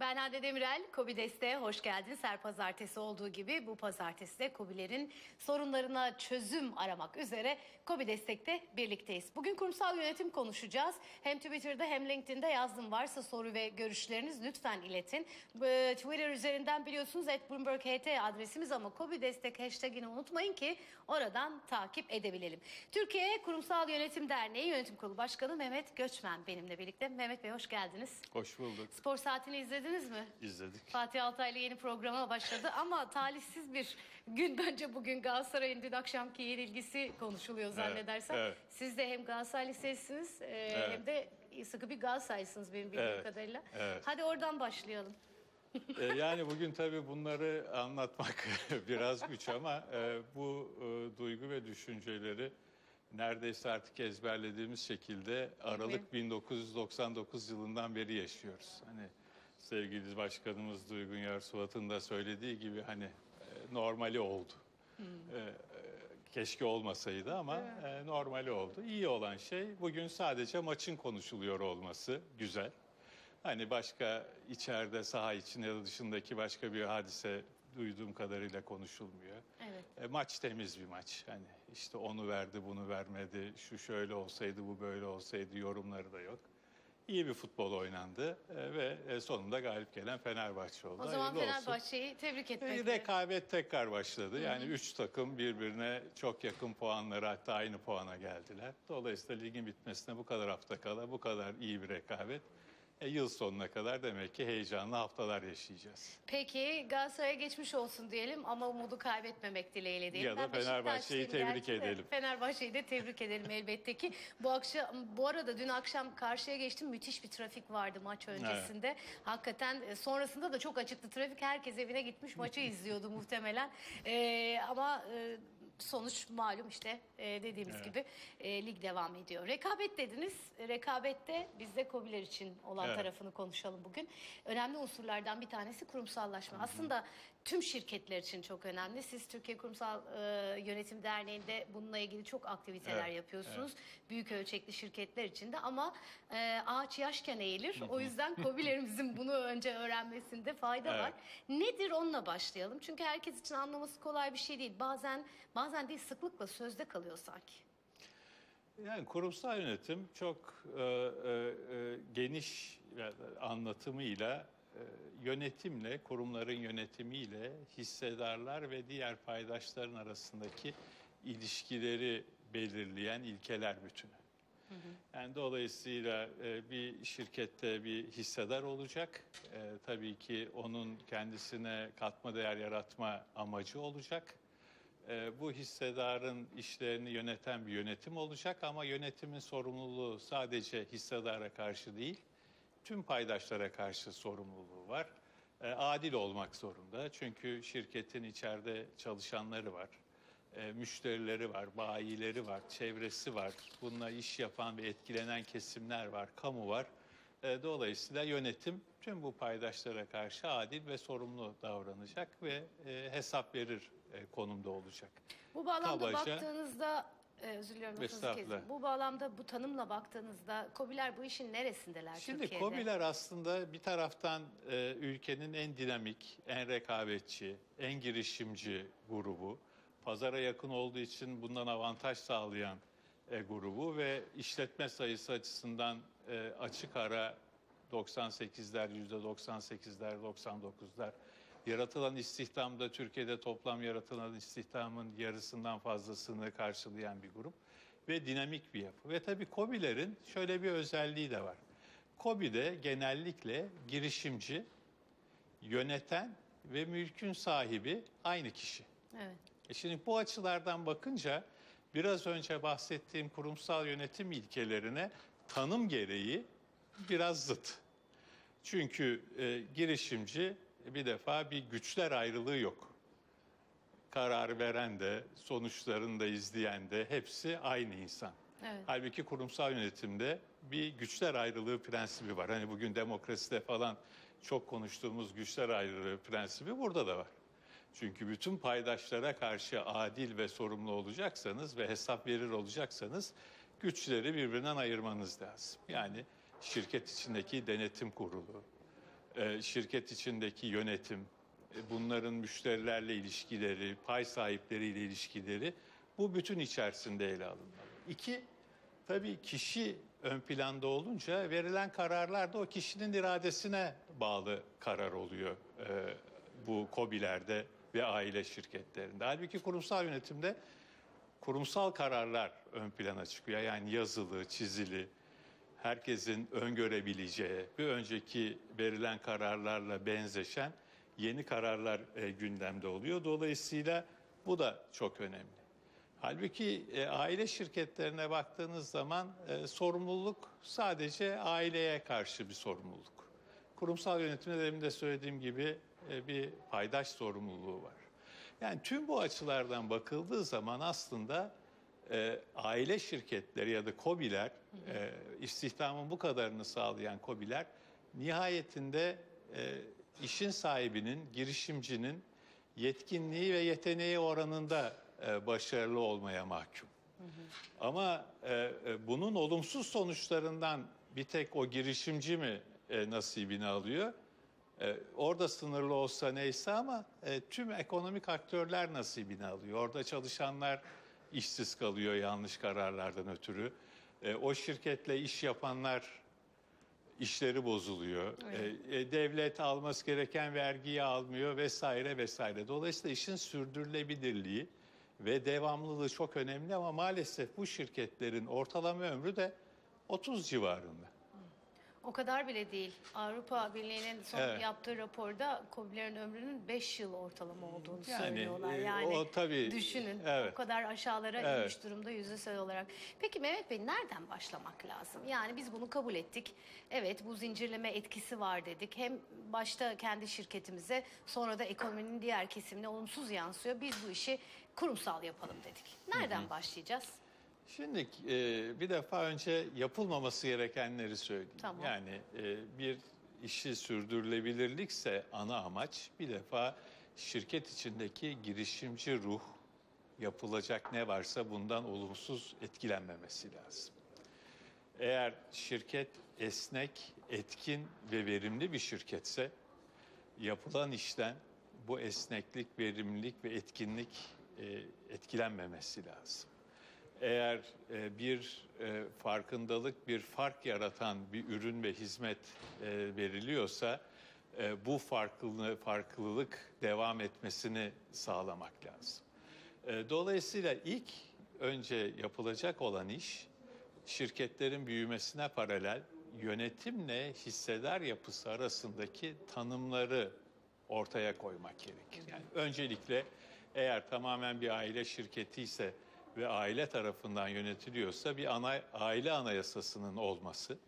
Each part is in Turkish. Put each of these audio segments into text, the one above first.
Ben Hande Demirel, Kobi Deste'ye hoş geldiniz. Her pazartesi olduğu gibi bu pazartesi de Kobilerin sorunlarına çözüm aramak üzere Kobi Destek'te birlikteyiz. Bugün kurumsal yönetim konuşacağız. Hem Twitter'da hem LinkedIn'de yazdım. Varsa soru ve görüşleriniz lütfen iletin. Ee, Twitter üzerinden biliyorsunuz @bloomberg.ht adresimiz ama Kobi Destek hashtagini unutmayın ki oradan takip edebilelim. Türkiye Kurumsal Yönetim Derneği Yönetim Kurulu Başkanı Mehmet Göçmen benimle birlikte. Mehmet Bey hoş geldiniz. Hoş bulduk. Spor saatini izlediniz mi? İzledik. Fatih Altaylı yeni programa başladı ama talihsiz bir gün bence bugün Galatasaray'ın dün akşamki yenilgisi konuşuluyor zannedersem. evet. Siz de hem Galatasaray Lisesi'siniz e, Evet. hem de sıkı bir Galatasaraylısınız benim bildiğim Evet, kadarıyla. evet. Hadi oradan başlayalım. Ee, yani bugün tabii bunları anlatmak biraz güç ama e, bu e, duygu ve düşünceleri neredeyse artık ezberlediğimiz şekilde Aralık 1999 yılından beri yaşıyoruz. Hani sevgili başkanımız Duygun Yarsuvat'ın da söylediği gibi hani e, normali oldu. E, e, keşke olmasaydı ama e, normali oldu. İyi olan şey bugün sadece maçın konuşuluyor olması güzel. Hani başka içeride saha içinde ya da dışındaki başka bir hadise duyduğum kadarıyla konuşulmuyor. Evet. E, maç temiz bir maç. Hani işte onu verdi, bunu vermedi, şu şöyle olsaydı, bu böyle olsaydı yorumları da yok. İyi bir futbol oynandı e, ve e, sonunda galip gelen Fenerbahçe oldu. O zaman Hayırlı olsun. Fenerbahçe'yi tebrik etmek E. Rekabet tekrar başladı. Yani üç takım birbirine çok yakın puanları hatta aynı puana geldiler. Dolayısıyla ligin bitmesine bu kadar hafta kala bu kadar iyi bir rekabet. E, yıl sonuna kadar demek ki heyecanlı haftalar yaşayacağız. Peki Galatasaray'a geçmiş olsun diyelim ama umudu kaybetmemek dileğiyle diyelim. Ya da Ben Fenerbahçe'yi tebrik gerçi de. edelim. Fenerbahçe'yi de tebrik edelim elbette ki. Bu akşam bu arada dün akşam karşıya geçtim. Müthiş bir trafik vardı maç öncesinde. Hakikaten e, sonrasında da çok açıktı trafik. Herkes evine gitmiş maçı izliyordu muhtemelen. E, ama e, sonuç malum işte e, dediğimiz Evet. gibi e, lig devam ediyor. Rekabet dediniz. Rekabette biz de Kobiler için olan Evet. tarafını konuşalım bugün. Önemli unsurlardan bir tanesi kurumsallaşma. Aslında tüm şirketler için çok önemli. Siz Türkiye Kurumsal e, Yönetim Derneği'nde bununla ilgili çok aktiviteler Evet, yapıyorsunuz. Büyük ölçekli şirketler için de ama e, ağaç yaşken eğilir. O yüzden Kobilerimizin bunu önce öğrenmesinde fayda Evet. var. Nedir onunla başlayalım. Çünkü herkes için anlaması kolay bir şey değil. Bazen bazen değil sıklıkla sözde kalıyor sanki. Yani kurumsal yönetim çok e, e, e, geniş anlatımıyla yönetimle, kurumların yönetimiyle hissedarlar ve diğer paydaşların arasındaki ilişkileri belirleyen ilkeler bütünü. Yani dolayısıyla e, bir şirkette bir hissedar olacak. E, tabii ki onun kendisine katma değer yaratma amacı olacak. E, bu hissedarın işlerini yöneten bir yönetim olacak ama yönetimin sorumluluğu sadece hissedara karşı değil, tüm paydaşlara karşı sorumluluğu var. E, adil olmak zorunda çünkü şirketin içeride çalışanları var, e, müşterileri var, bayileri var, çevresi var, bununla iş yapan ve etkilenen kesimler var, kamu var. E, dolayısıyla yönetim tüm bu paydaşlara karşı adil ve sorumlu davranacak ve e, hesap verir e, konumda olacak. Bu bağlamda Kabaca- baktığınızda e, özür diliyorum lafınızı Estağfurullah. kestim. Bu bağlamda bu tanımla baktığınızda Kobiler bu işin neresindeler Şimdi Türkiye'de? KOBİ'ler aslında bir taraftan e, ülkenin en dinamik, en rekabetçi, en girişimci grubu. Pazara yakın olduğu için bundan avantaj sağlayan e, grubu ve işletme sayısı açısından e, açık ara 98'ler, %98'ler, 99'lar. Yaratılan istihdamda Türkiye'de toplam yaratılan istihdamın yarısından fazlasını karşılayan bir grup ve dinamik bir yapı. Ve tabii KOBİ'lerin şöyle bir özelliği de var. KOBİ'de genellikle girişimci, yöneten ve mülkün sahibi aynı kişi. Evet. E şimdi bu açılardan bakınca biraz önce bahsettiğim kurumsal yönetim ilkelerine tanım gereği biraz zıt. Çünkü e, girişimci bir defa bir güçler ayrılığı yok. Karar veren de, sonuçlarını da izleyen de hepsi aynı insan. Evet. Halbuki kurumsal yönetimde bir güçler ayrılığı prensibi var. Hani bugün demokraside falan çok konuştuğumuz güçler ayrılığı prensibi burada da var. Çünkü bütün paydaşlara karşı adil ve sorumlu olacaksanız ve hesap verir olacaksanız güçleri birbirinden ayırmanız lazım. Yani şirket içindeki denetim kurulu, e, şirket içindeki yönetim, e, bunların müşterilerle ilişkileri, pay sahipleriyle ilişkileri bu bütün içerisinde ele alınmalı. İki, tabii kişi ön planda olunca verilen kararlar da o kişinin iradesine bağlı karar oluyor e, bu KOBİ'lerde ve aile şirketlerinde. Halbuki kurumsal yönetimde kurumsal kararlar ön plana çıkıyor. Yani yazılı, çizili, herkesin öngörebileceği, bir önceki verilen kararlarla benzeşen yeni kararlar e, gündemde oluyor. Dolayısıyla bu da çok önemli. Halbuki e, aile şirketlerine baktığınız zaman e, sorumluluk sadece aileye karşı bir sorumluluk. Kurumsal yönetimde demin de söylediğim gibi e, bir paydaş sorumluluğu var. Yani tüm bu açılardan bakıldığı zaman aslında e, aile şirketleri ya da KOBİ'ler, e, istihdamın bu kadarını sağlayan KOBİ'ler nihayetinde e, işin sahibinin, girişimcinin yetkinliği ve yeteneği oranında e, başarılı olmaya mahkum. Ama e, e, bunun olumsuz sonuçlarından bir tek o girişimci mi e, nasibini alıyor? E, orada sınırlı olsa neyse ama e, tüm ekonomik aktörler nasibini alıyor. Orada çalışanlar işsiz kalıyor yanlış kararlardan ötürü. E, o şirketle iş yapanlar işleri bozuluyor. E, e, devlet alması gereken vergiyi almıyor vesaire vesaire. Dolayısıyla işin sürdürülebilirliği ve devamlılığı çok önemli ama maalesef bu şirketlerin ortalama ömrü de 30 civarında. O kadar bile değil. Avrupa Birliği'nin son Evet. yaptığı raporda KOBİ'lerin ömrünün 5 yıl ortalama olduğunu Yani, söylüyorlar. e, Yani o tabii, düşünün evet. o kadar aşağılara Evet. inmiş durumda yüzdesel olarak. Peki Mehmet Bey nereden başlamak lazım? Yani biz bunu kabul ettik. Evet bu zincirleme etkisi var dedik. Hem başta kendi şirketimize sonra da ekonominin diğer kesimine olumsuz yansıyor. Biz bu işi kurumsal yapalım dedik. Nereden başlayacağız? Şimdi e, bir defa önce yapılmaması gerekenleri söyleyeyim. Tamam. Yani e, bir işi sürdürülebilirlikse ana amaç bir defa şirket içindeki girişimci ruh yapılacak ne varsa bundan olumsuz etkilenmemesi lazım. Eğer şirket esnek, etkin ve verimli bir şirketse yapılan işten bu esneklik, verimlilik ve etkinlik e, etkilenmemesi lazım eğer e, bir e, farkındalık, bir fark yaratan bir ürün ve hizmet e, veriliyorsa e, bu farklılığı, farklılık devam etmesini sağlamak lazım. E, dolayısıyla ilk önce yapılacak olan iş şirketlerin büyümesine paralel yönetimle hissedar yapısı arasındaki tanımları ortaya koymak gerekir. Yani öncelikle eğer tamamen bir aile şirketi ise ve aile tarafından yönetiliyorsa bir ana, aile anayasasının olması,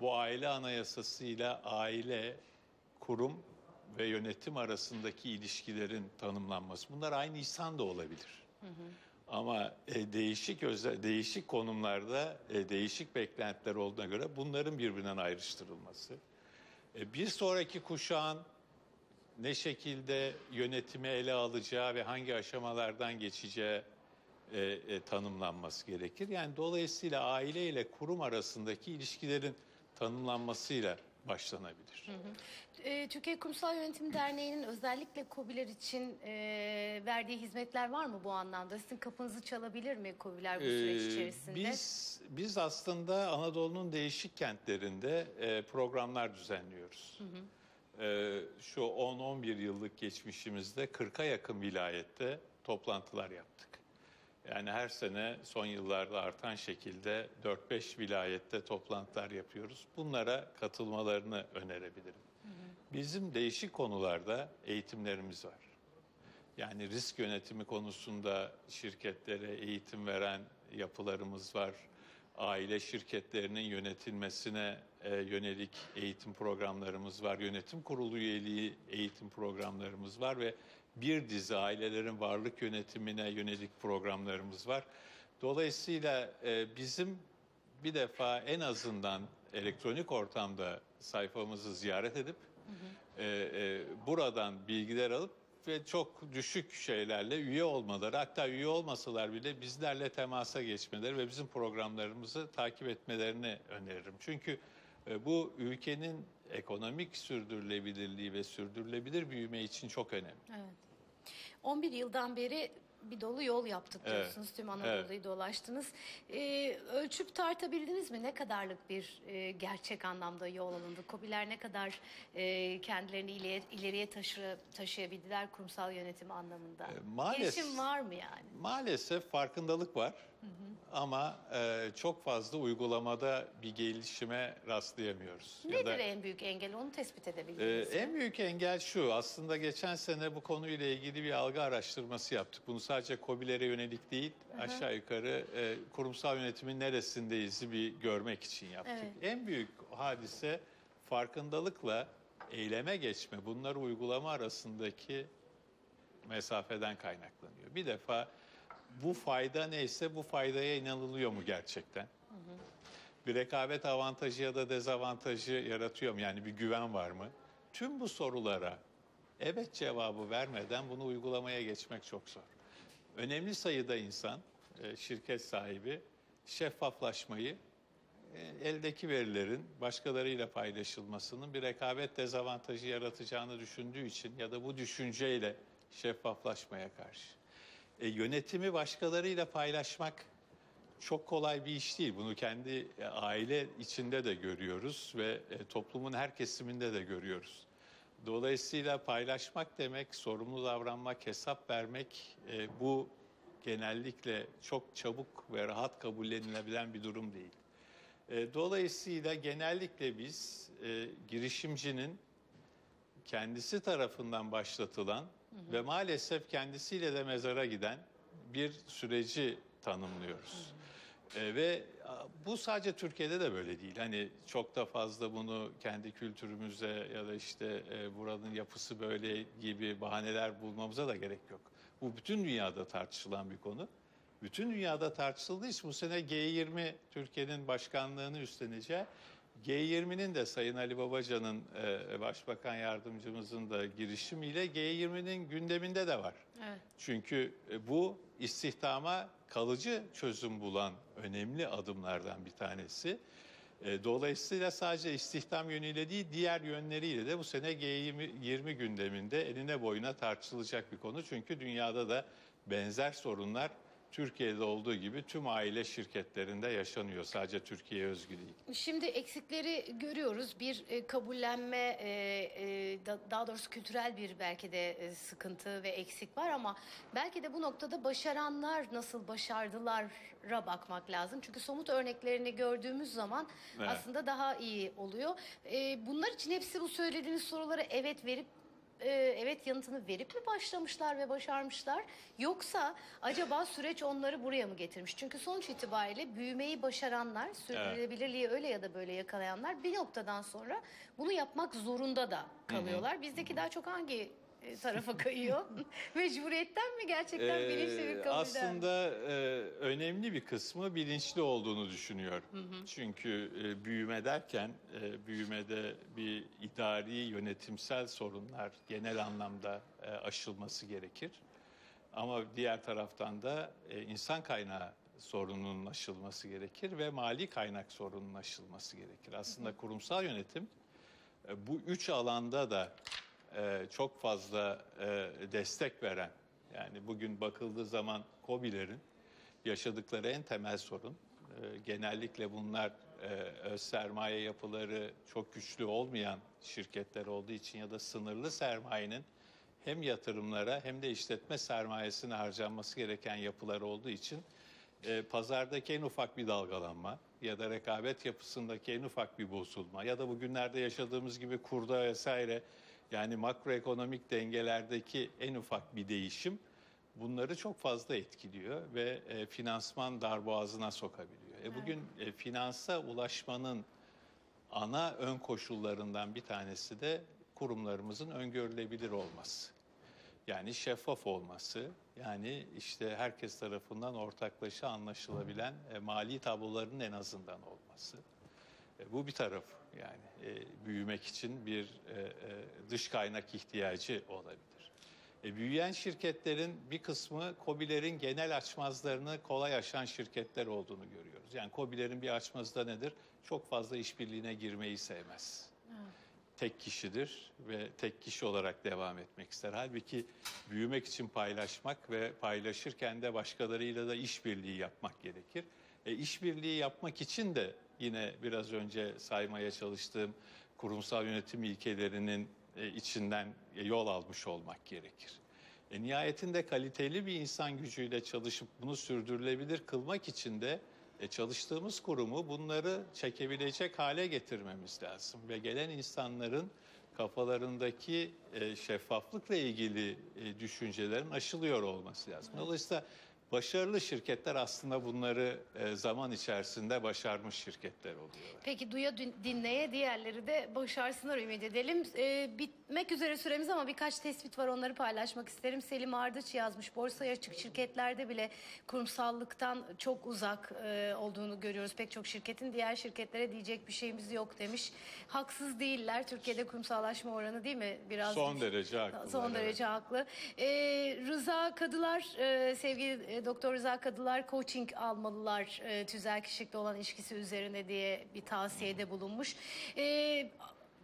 bu aile anayasasıyla aile, kurum ve yönetim arasındaki ilişkilerin tanımlanması. Bunlar aynı insan da olabilir. Ama e, değişik özel, değişik konumlarda e, değişik beklentiler olduğuna göre bunların birbirinden ayrıştırılması. E, bir sonraki kuşağın ne şekilde yönetimi ele alacağı ve hangi aşamalardan geçeceği e, e, tanımlanması gerekir. Yani dolayısıyla aile ile kurum arasındaki ilişkilerin tanımlanmasıyla başlanabilir. Ee, Türkiye Kurumsal Yönetim Derneği'nin özellikle KOBİ'ler için e, verdiği hizmetler var mı bu anlamda? Sizin kapınızı çalabilir mi KOBİ'ler bu süreç Ee, içerisinde? Biz biz aslında Anadolu'nun değişik kentlerinde e, programlar düzenliyoruz. Ee, şu 10-11 yıllık geçmişimizde 40'a yakın vilayette toplantılar yaptık. Yani her sene son yıllarda artan şekilde 4-5 vilayette toplantılar yapıyoruz. Bunlara katılmalarını önerebilirim. Bizim değişik konularda eğitimlerimiz var. Yani risk yönetimi konusunda şirketlere eğitim veren yapılarımız var. Aile şirketlerinin yönetilmesine e, yönelik eğitim programlarımız var. Yönetim kurulu üyeliği eğitim programlarımız var ve bir dizi ailelerin varlık yönetimine yönelik programlarımız var. Dolayısıyla e, bizim bir defa en azından elektronik ortamda sayfamızı ziyaret edip e, e, buradan bilgiler alıp ve çok düşük şeylerle üye olmaları hatta üye olmasalar bile bizlerle temasa geçmeleri ve bizim programlarımızı takip etmelerini öneririm. Çünkü bu ülkenin ekonomik sürdürülebilirliği ve sürdürülebilir büyüme için çok önemli. Evet. 11 yıldan beri bir dolu yol yaptık Evet, diyorsunuz. Tüm Anadolu'yu dolaştınız. Ee, ölçüp tartabildiniz mi? Ne kadarlık bir e, gerçek anlamda yol alındı? Kobiler ne kadar e, kendilerini ileriye, ileriye taşı, taşıyabildiler kurumsal yönetim anlamında? E, maalesef- Gelişim var mı yani? Maalesef farkındalık var ama e, çok fazla uygulamada bir gelişime rastlayamıyoruz. Ya Nedir da- en büyük engel? Onu tespit edebildiniz mi? en büyük engel şu, aslında geçen sene bu konuyla ilgili bir algı araştırması yaptık. Bunu sadece COBİ'lere yönelik değil, aşağı yukarı e, kurumsal yönetimin neresindeyiz bir görmek için yaptık. Evet. En büyük hadise farkındalıkla eyleme geçme, bunları uygulama arasındaki mesafeden kaynaklanıyor. Bir defa bu fayda neyse bu faydaya inanılıyor mu gerçekten? bir rekabet avantajı ya da dezavantajı yaratıyor mu? Yani bir güven var mı? Tüm bu sorulara evet cevabı vermeden bunu uygulamaya geçmek çok zor. Önemli sayıda insan, e, şirket sahibi şeffaflaşmayı, e, eldeki verilerin başkalarıyla paylaşılmasının bir rekabet dezavantajı yaratacağını düşündüğü için ya da bu düşünceyle şeffaflaşmaya karşı. E, yönetimi başkalarıyla paylaşmak çok kolay bir iş değil. Bunu kendi e, aile içinde de görüyoruz ve toplumun her kesiminde de görüyoruz. Dolayısıyla paylaşmak demek, sorumlu davranmak, hesap vermek e, bu genellikle çok çabuk ve rahat kabullenilebilen bir durum değil. E, dolayısıyla genellikle biz e, girişimcinin kendisi tarafından başlatılan ve maalesef kendisiyle de mezara giden bir süreci tanımlıyoruz. E, ve bu sadece Türkiye'de de böyle değil. Hani çok da fazla bunu kendi kültürümüze ya da işte e, buranın yapısı böyle gibi bahaneler bulmamıza da gerek yok. Bu bütün dünyada tartışılan bir konu. Bütün dünyada tartışıldığı için bu sene G20 Türkiye'nin başkanlığını üstleneceği G20'nin de Sayın Ali Babacan'ın e, Başbakan Yardımcımızın da girişimiyle G20'nin gündeminde de var. Evet. Çünkü e, bu istihdama kalıcı çözüm bulan önemli adımlardan bir tanesi. E, Dolayısıyla sadece istihdam yönüyle değil diğer yönleriyle de bu sene G20 20 gündeminde eline boyuna tartışılacak bir konu. Çünkü dünyada da benzer sorunlar Türkiye'de olduğu gibi tüm aile şirketlerinde yaşanıyor. Sadece Türkiye'ye özgü değil. Şimdi eksikleri görüyoruz. Bir e, kabullenme, e, e, da- daha doğrusu kültürel bir belki de e, sıkıntı ve eksik var ama belki de bu noktada başaranlar nasıl başardılara bakmak lazım. Çünkü somut örneklerini gördüğümüz zaman Evet. aslında daha iyi oluyor. E, bunlar için hepsi bu söylediğiniz sorulara evet verip e, evet yanıtını verip mi başlamışlar ve başarmışlar? Yoksa acaba süreç onları buraya mı getirmiş? Çünkü sonuç itibariyle büyümeyi başaranlar, sürdürülebilirliği öyle ya da böyle yakalayanlar bir noktadan sonra bunu yapmak zorunda da kalıyorlar. Bizdeki daha çok hangi tarafa kayıyor? Mecburiyetten mi gerçekten Ee, bilinçli bir kabulden? Aslında e, önemli bir kısmı bilinçli olduğunu düşünüyorum. Çünkü e, büyüme derken e, büyümede bir idari yönetimsel sorunlar genel anlamda e, aşılması gerekir. Ama diğer taraftan da e, insan kaynağı sorununun aşılması gerekir ve mali kaynak sorununun aşılması gerekir. Aslında kurumsal yönetim e, bu üç alanda da e, çok fazla e, destek veren, yani bugün bakıldığı zaman KOBİ'lerin yaşadıkları en temel sorun, e, genellikle bunlar e, öz sermaye yapıları çok güçlü olmayan şirketler olduğu için ya da sınırlı sermayenin hem yatırımlara hem de işletme sermayesine harcanması gereken yapılar olduğu için pazardaki en ufak bir dalgalanma ya da rekabet yapısındaki en ufak bir bozulma ya da bugünlerde yaşadığımız gibi kurda vesaire yani makroekonomik dengelerdeki en ufak bir değişim bunları çok fazla etkiliyor ve e, finansman darboğazına sokabiliyor. E, bugün e, finansa ulaşmanın ana ön koşullarından bir tanesi de kurumlarımızın öngörülebilir olması. Yani şeffaf olması, yani işte herkes tarafından ortaklaşa anlaşılabilen e, mali tabloların en azından olması. E, bu bir taraf yani e, büyümek için bir e, e, dış kaynak ihtiyacı olabilir. E, büyüyen şirketlerin bir kısmı KOBİ'lerin genel açmazlarını kolay aşan şirketler olduğunu görüyoruz. Yani KOBİ'lerin bir açmazı da nedir? Çok fazla işbirliğine girmeyi sevmez. tek kişidir ve tek kişi olarak devam etmek ister. Halbuki büyümek için paylaşmak ve paylaşırken de başkalarıyla da işbirliği yapmak gerekir. E, işbirliği yapmak için de yine biraz önce saymaya çalıştığım kurumsal yönetim ilkelerinin e, içinden e, yol almış olmak gerekir. E, nihayetinde kaliteli bir insan gücüyle çalışıp bunu sürdürülebilir kılmak için de e, çalıştığımız kurumu bunları çekebilecek hale getirmemiz lazım. Ve gelen insanların kafalarındaki e, şeffaflıkla ilgili e, düşüncelerin aşılıyor olması lazım. Dolayısıyla başarılı şirketler aslında bunları e, zaman içerisinde başarmış şirketler oluyor. Peki duya dinleye diğerleri de başarsınlar ümit edelim. Ee, bitmek üzere süremiz ama birkaç tespit var onları paylaşmak isterim. Selim Ardıç yazmış borsaya açık şirketlerde bile kurumsallıktan çok uzak e, olduğunu görüyoruz. Pek çok şirketin diğer şirketlere diyecek bir şeyimiz yok demiş. Haksız değiller. Türkiye'de kurumsallaşma oranı değil mi? Biraz Son derece haklılar, Son evet. derece haklı. Ee, Rıza Kadılar, e, sevgili e, Doktor Rıza Kadılar coaching almalılar e, tüzel kişilikle olan ilişkisi üzerine diye bir tavsiyede bulunmuş. Ee,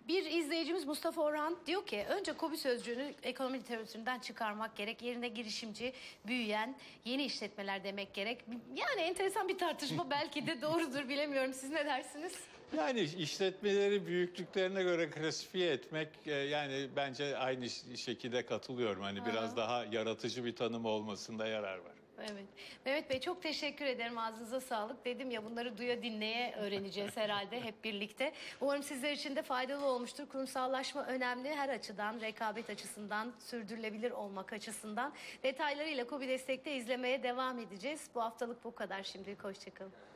bir izleyicimiz Mustafa Orhan diyor ki önce KOBİ sözcüğünü ekonomi literatüründen çıkarmak gerek. Yerine girişimci, büyüyen, yeni işletmeler demek gerek. Yani enteresan bir tartışma belki de doğrudur bilemiyorum. Siz ne dersiniz? Yani işletmeleri büyüklüklerine göre klasifiye etmek e, yani bence aynı şekilde katılıyorum. Hani biraz daha yaratıcı bir tanım olmasında yarar var. Evet. Mehmet Bey çok teşekkür ederim. Ağzınıza sağlık. Dedim ya bunları duya dinleye öğreneceğiz herhalde hep birlikte. Umarım sizler için de faydalı olmuştur. Kurumsallaşma önemli her açıdan, rekabet açısından, sürdürülebilir olmak açısından. Detaylarıyla KOBİ Destek'te izlemeye devam edeceğiz. Bu haftalık bu kadar şimdilik. Hoşçakalın.